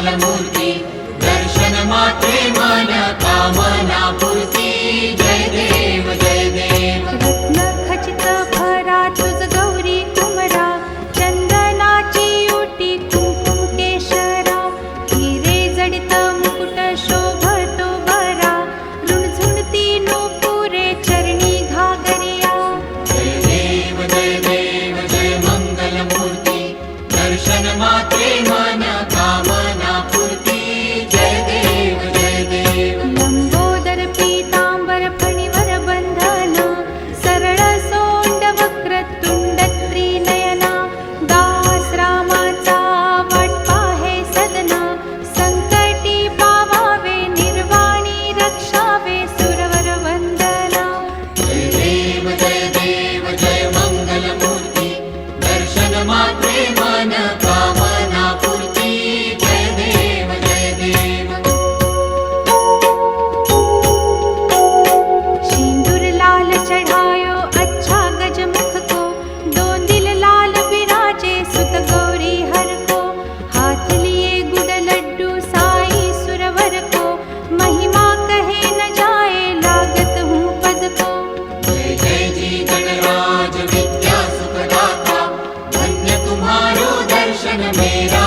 दर्शन मूर्ती दर्शन मात्रे मन कामना पूर्ती जय देव जय देव रत्न खचित भरा तुझ गौरी चरणी घागरिया जय देव जय देव जय मंगल दर्शन मात्रे I Anna. We made it.